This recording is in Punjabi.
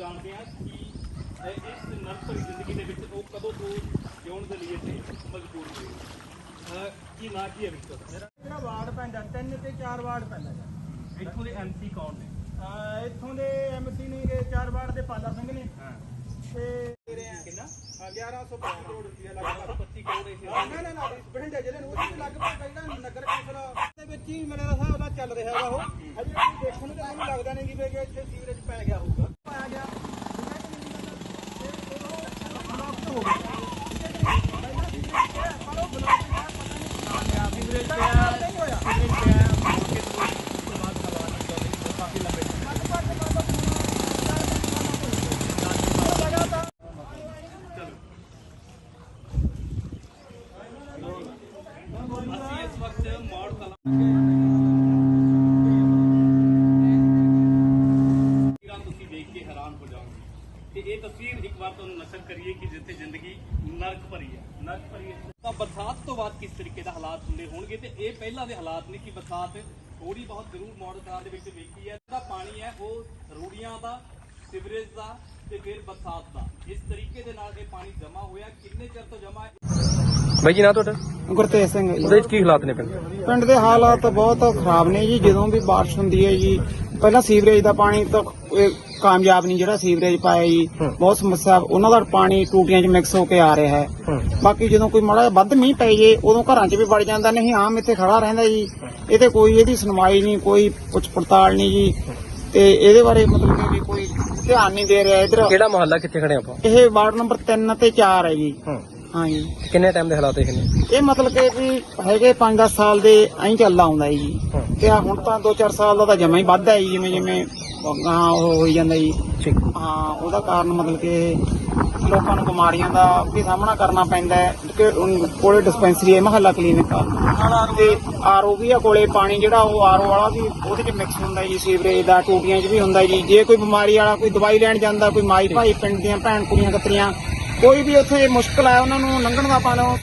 ਜਾਣਦੇ ਹਾਂ ਕਿ ਇਸ ਨਰਸਰੀ ਜ਼ਿੰਦਗੀ ਦੇ ਵਿੱਚ ਉਹ ਕਦੋਂ ਤੋਂ ਜਿਉਣ ਦੇ ਲਈ ਇੱਥੇ ਮਜਬੂਰ ਹੋਏ। ਕੀ ਨਾਂ ਕੀ ਹੈ ਵਿਕਟਰ ਮੇਰਾ ਜਿਹੜਾ ਵਾਰਡ ਪੈਂਦਾ ਤਿੰਨ ਤੇ ਚਾਰ ਵਾਰਡ ਪੈਂਦਾ ਇੱਥੋਂ ਦੇ ਐਮਸੀ ਕੌਣ ਨੇ? ਇੱਥੋਂ ਦੇ ਐਮਸੀ ਨੇ ਗੇ ਚਾਰ ਵਾਰਡ ਦੇ ਪਾਲਾ ਸਿੰਘ ਨੇ। ਤੇ ਕਿੰਨਾ? 1125 ਕਰੋੜ ਰੁਪਏ ਲਗਭਗ 25 ਕਰੋੜ ਇਹ ਨਾ ਨਾ ਨਾ ਬਠਿੰਡੇ ਜ਼ਿਲ੍ਹੇ ਨੂੰ ਉਹਦੇ ਲਗਭਗ ਜਿਹੜਾ ਨਗਰ ਕੌਂਸਲ ਦੇ ਵਿੱਚ ਹੀ ਮੇਰੇ ਹਿਸਾਬ ਨਾਲ ਚੱਲ ਰਿਹਾ ਵਾ ਉਹ। ਹਜੇ ਕੋਈ ਦੇਖਣ ਨੂੰ ਤਾਂ ਮੈਨੂੰ ਲੱਗਦਾ ਨਹੀਂ ਕਿ ਵੀ ਕਿ ਇੱਥੇ ਸੀਵਰੇਜ ਪੈ ਗਿਆ ਹੋਊਗਾ। ਪਾਇਆ ਗਿਆ ਅਸੀਂ ਇਸ ਵਕਤ ਮੌੜ ਕਲਾਂ ਤਸਵੀਰ ਇੱਕ ਵਾਰ ਤੁਹਾਨੂੰ ਨਸ਼ਰ ਕਰੀਏ ਕਿ ਜਿੱਥੇ ਜ਼ਿੰਦਗੀ ਨਰਕ ਭਰੀ ਹੈ ਨਰਕ ਭਰੀ ਹੈ। ਤਾਂ ਬਰਸਾਤ ਤੋਂ ਬਾਅਦ ਕਿਸ ਤਰੀਕੇ ਦਾ ਹਾਲਾਤ ਹੁੰਦੇ ਹੋਣਗੇ ਤੇ ਇਹ ਪਹਿਲਾਂ ਦੇ ਹਾਲਾਤ ਨੇ ਕਿ ਬਰਸਾਤ ਥੋੜੀ ਬਹੁਤ ਜ਼ਰੂਰ ਮੌੜ ਕਲਾਂ ਦੇ ਵਿੱਚ ਵੇਖੀ ਹੈ। ਜਿਹੜਾ ਪਾਣੀ ਹੈ ਉਹ ਰੂੜੀਆਂ ਦਾ ਸਿਵਰੇਜ ਦਾ ਤੇ ਫਿਰ ਬਰਸਾਤ ਦਾ। ਇਸ ਤਰੀਕੇ ਦੇ ਨਾਲ ਇਹ ਪਾਣੀ ਜਮਾ ਹੋਇਆ। ਕਿੰਨੇ ਚਿਰ ਤੋਂ ਜਮਾ ਹੈ? ਬਾਈ ਜੀ ਨਾ ਤੁਹਾਡਾ? ਗੁਰਤੇਜ ਸਿੰਘ ਉਹਦੇ ਵਿੱਚ ਕੀ ਹਾਲਾਤ ਨੇ ਪਿੰਡ? ਪਿੰਡ ਦੇ ਹਾਲਾਤ ਬਹੁਤ ਖਰਾਬ ਨੇ ਜੀ। ਜਦੋਂ ਵੀ ਬਾਰਿਸ਼ ਹੁੰਦੀ ਹੈ ਜੀ ਪਹਿਲਾਂ ਸੀਵਰੇਜ ਦਾ ਪਾਣੀ ਤਾਂ ਇਹ ਕਾਮਯਾਬ ਨਹੀਂ ਜਿਹੜਾ ਸੀਵਰੇਜ ਪਾਇਆ ਜੀ। ਬਹੁਤ ਸਮੱਸਿਆ ਉਹਨਾਂ ਦਾ ਪਾਣੀ ਟੂਟੀਆਂ 'ਚ ਮਿਕਸ ਹੋ ਕੇ ਆ ਰਿਹਾ ਹੈ। ਬਾਕੀ ਜਦੋਂ ਕੋਈ ਮਾੜਾ ਵੱਧ ਮੀਂਹ ਪੈ ਜੇ ਉਦੋਂ ਘਰਾਂ 'ਚ ਵੀ ਵੜ ਜਾਂਦਾ ਨਹੀਂ ਆਮ ਇੱਥੇ ਖੜਾ ਰਹਿੰਦਾ ਜੀ। ਇਹਦੇ ਕੋਈ ਇਹਦੀ ਸੁਣਵਾਈ ਨਹੀਂ ਕੋਈ ਪੁੱਛ ਪੜਤਾਲ ਨਹੀਂ ਜੀ। ਤੇ ਇਹਦੇ ਬਾਰੇ ਮਤਲਬ ਕਿ ਕੋਈ ਧਿਆਨ ਨਹੀਂ ਦੇ ਰਿਹਾ ਇਧਰ। ਕਿਹੜਾ ਮੁਹੱਲਾ ਕਿੱਥੇ ਖੜੇ ਆਪਾਂ? ਇਹ ਵਾਰਡ ਨੰਬਰ 3 ਤੇ 4 ਹੈ ਜੀ। ਹਾਂ ਜੀ ਕਿੰਨੇ ਟਾਈਮ ਦੇ ਹਾਲਾਤ ਇਹ ਨੇ? ਇਹ ਮਤਲਬ ਕਿ ਵੀ ਹੈਗੇ 5-10 ਸਾਲ ਦੇ ਐਂ ਚੱਲਦਾ ਆਉਂਦਾ ਹੈ। ਜੀ ਤੇ ਆਹ ਹੁਣ ਤਾਂ 2-4 ਸਾਲ ਦਾ ਤਾਂ ਜਮਾ ਹੀ ਹੈ ਜੀ, ਜਿਵੇਂ ਜਿਵੇਂ ਹਾਂ ਉਹ ਹੋਈ ਜਾਂਦਾ ਜੀ। ਠੀਕ। ਹਾਂ ਉਹਦਾ ਕਾਰਨ ਮਤਲਬ ਕਿ ਲੋਕਾਂ ਨੂੰ ਬਿਮਾਰੀਆਂ ਦਾ ਵੀ ਸਾਹਮਣਾ ਕਰਨਾ ਪੈਂਦਾ ਹੈ। ਕਿ ਉਨ- ਕੋਲੇ ਡਿਸਪੈਂਸਰੀ ਹੈ ਮਹੱਲਾ ਕਲੀਨਿਕ ਆ। ਤੇ ਆਰਓ ਵੀ ਆ ਕੋਲੇ ਪਾਣੀ ਜਿਹੜਾ ਉਹ ਆਰਓ ਵਾਲਾ ਵੀ ਉਹਦੇ ਚ ਮਿਕਸ ਹੁੰਦਾ ਜੀ ਸੀਵਰੇਜ ਦਾ ਟੂਟੀਆਂ 'ਚ ਵੀ ਹੁੰਦਾ ਜੀ। ਜੇ ਕੋਈ ਬਿਮਾਰੀ ਵਾਲਾ ਕੋਈ ਦਵਾਈ ਲੈਣ ਜਾਂਦਾ ਕੋਈ ਮਾਈ ਭਾਈ ਪਿੰਡ ਦੀਆਂ ਭੈਣ ਕੁੜੀਆਂ ਕਤਰੀਆਂ ਕੋਈ ਵੀ ਉੱਥੇ ਮੁਸ਼ਕਲ ਆ ਉਹਨਾਂ ਨੂੰ ਲੰਘਣ ਦਾ ਪਾਣੋ